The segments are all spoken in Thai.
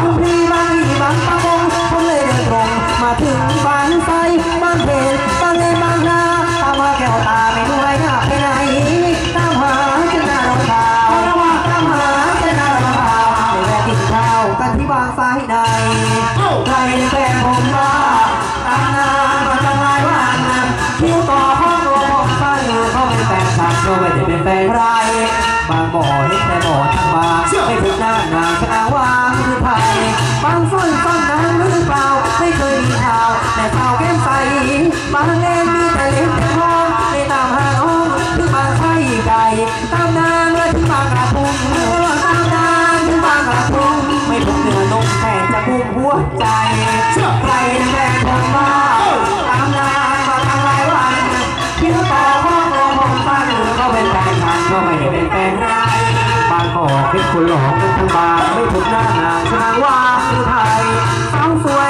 า บางส้นส้นนั้หรือเปล่า ไม่เคยมีข่าว แต่ข่าวแก้มใสบางเล่นมีแต่เล่นแต่ทองในตามหาน้องคือบางไข่ไก่ตามนางและที่บางกระพุ้งตามนางที่บางกระพุ้งไม่พบเนื้อนมแทนจะพุ่งหัวใจ บางไม่ถูกหน้านางชนะว่าคือไทยสาวสวย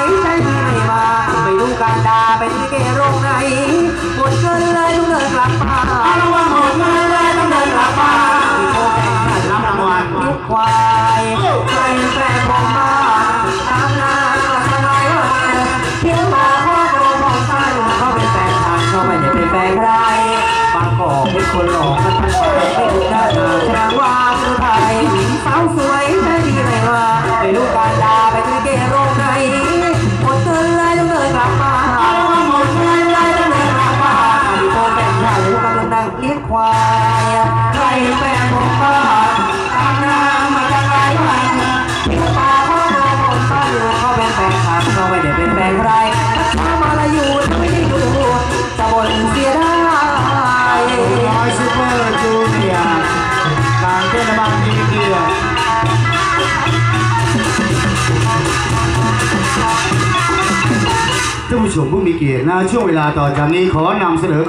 ควายใครแฟนผมบ้านตามนางมาจากไหลายวันที่ตาพ่อโดนคนตาอยู่เขาเป็นแฟนคลับเขาไม่ได้เป็นแฟนใครถ้ามาละอยู่ถ้าไม่ได้ดูจะบ่นเสียไดายร้อยซูเปอร์จูเนียร์การเต้นระบำดีเกียร์ท่านผู้ชมผู้มีเกียรตินะช่วงเวลาต่อจากนี้ขอนำเสนอ